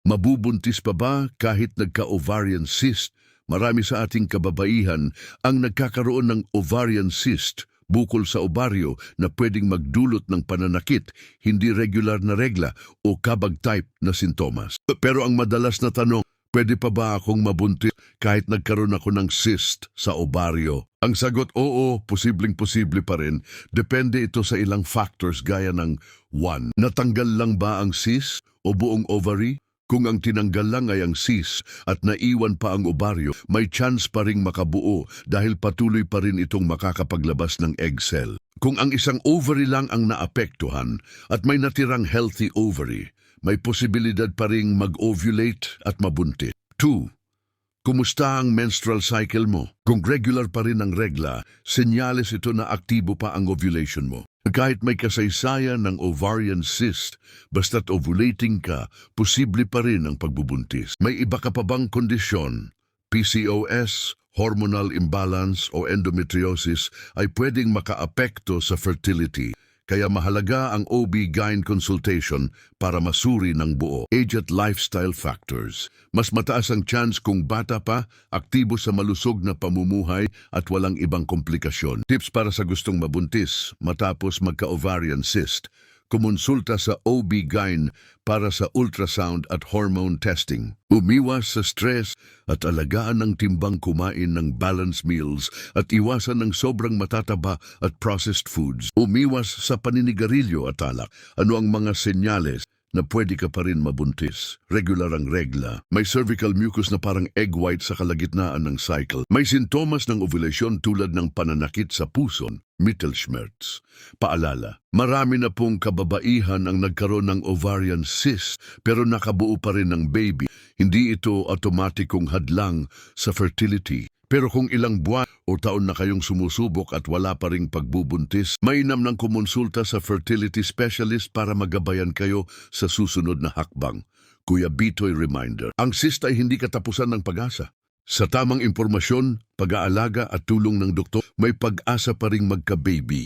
Mabubuntis pa ba kahit nagka-ovarian cyst? Marami sa ating kababaihan ang nagkakaroon ng ovarian cyst bukol sa ovaryo na pwedeng magdulot ng pananakit, hindi regular na regla o kabag type na sintomas. Pero ang madalas na tanong, pwede pa ba akong mabuntis kahit nagkaroon ako ng cyst sa ovaryo? Ang sagot, oo, posibleng-posible pa rin. Depende ito sa ilang factors gaya ng 1. Natanggal lang ba ang cyst o buong ovary? Kung ang tinanggal lang ay ang cyst at naiwan pa ang ovaryo, may chance pa ring makabuo dahil patuloy pa rin itong makakapaglabas ng egg cell. Kung ang isang ovary lang ang naapektuhan at may natirang healthy ovary, may posibilidad pa ring mag-ovulate at mabuntis. 2. Kumusta ang menstrual cycle mo? Kung regular pa rin ang regla, senyales ito na aktibo pa ang ovulation mo. Kahit may kasaysayan ng ovarian cyst, basta't ovulating ka, posible pa rin ang pagbubuntis. May iba ka pa bang kondisyon? PCOS, hormonal imbalance o endometriosis ay pwedeng makaapekto sa fertility. Kaya mahalaga ang OB-GYN consultation para masuri ng buo. Age at lifestyle factors. Mas mataas ang chance kung bata pa, aktibo sa malusog na pamumuhay at walang ibang komplikasyon. Tips para sa gustong mabuntis matapos magka-ovarian cyst. Kumonsulta sa OB-GYN para sa ultrasound at hormone testing. Umiwas sa stress at alagaan ng timbang kumain ng balanced meals at iwasan ng sobrang matataba at processed foods. Umiwas sa paninigarilyo at alak. Ano ang mga senyales na pwede ka pa rin mabuntis. Regular ang regla. May cervical mucus na parang egg white sa kalagitnaan ng cycle. May sintomas ng ovulation tulad ng pananakit sa puson, Mittelschmerz. Paalala, marami na pong kababaihan ang nagkaroon ng ovarian cyst pero nakabuo pa rin ng baby. Hindi ito automatikong hadlang sa fertility. Pero kung ilang buwan o taon na kayong sumusubok at wala pa ring pagbubuntis, mainam ng kumonsulta sa fertility specialist para magabayan kayo sa susunod na hakbang. Kuya Bitoy reminder, ang cyst ay hindi katapusan ng pag-asa. Sa tamang impormasyon, pag-aalaga at tulong ng doktor, may pag-asa pa ring magka-baby.